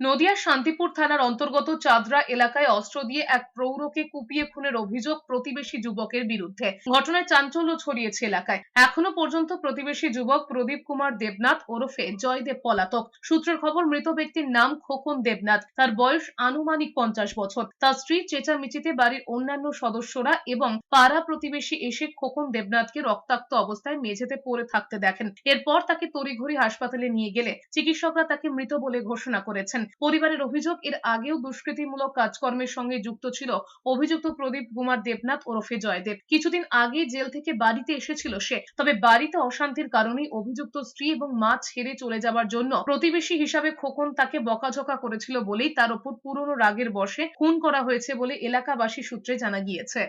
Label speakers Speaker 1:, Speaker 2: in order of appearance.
Speaker 1: নদিয়ার শান্তিপুর থানার অন্তর্গত চাদরা এলাকায় অস্ত্র দিয়ে এক প্রৌঢ়কে কুপিয়ে খুনের অভিযোগ প্রতিবেশী যুবকের বিরুদ্ধে। ঘটনায় চাঞ্চল্য ছড়িয়েছে এলাকায়। এখনও পর্যন্ত প্রতিবেশী যুবক প্রদীপ কুমার দেবনাথ ওরফে জয়দেব পলাতক। সূত্রের খবর, মৃত ব্যক্তির নাম খোকন দেবনাথ। তার বয়স আনুমানিক পঞ্চাশ বছর। তার স্ত্রী চেঁচামেচিতে বাড়ির অন্যান্য সদস্যরা এবং পাড়া প্রতিবেশী এসে খোকন দেবনাথকে রক্তাক্ত অবস্থায় মেঝেতে পড়ে থাকতে দেখেন। এরপর তাকে তড়িঘড়ি হাসপাতালে নিয়ে গেলে চিকিৎসকরা তাকে মৃত বলে ঘোষণা করেছেন। পরিবারের অভিযোগ, এর আগেও দুষ্কৃতিমূলক কাজকর্মের সঙ্গে যুক্ত ছিল অভিযুক্ত প্রদীপ কুমার দেবনাথ ওরফে জয়দেব। কিছুদিন আগে জেল থেকে বাড়িতে এসেছিল সে। তবে বাড়িতে অশান্তির কারণেই অভিযুক্ত স্ত্রী এবং মা ছেড়ে চলে যাবার জন্য প্রতিবেশী হিসাবে খোকন তাকে বকাঝকা করেছিল বলেই তার ওপর পুরনো রাগের বশে খুন করা হয়েছে বলে এলাকাবাসী সূত্রে জানা গিয়েছে।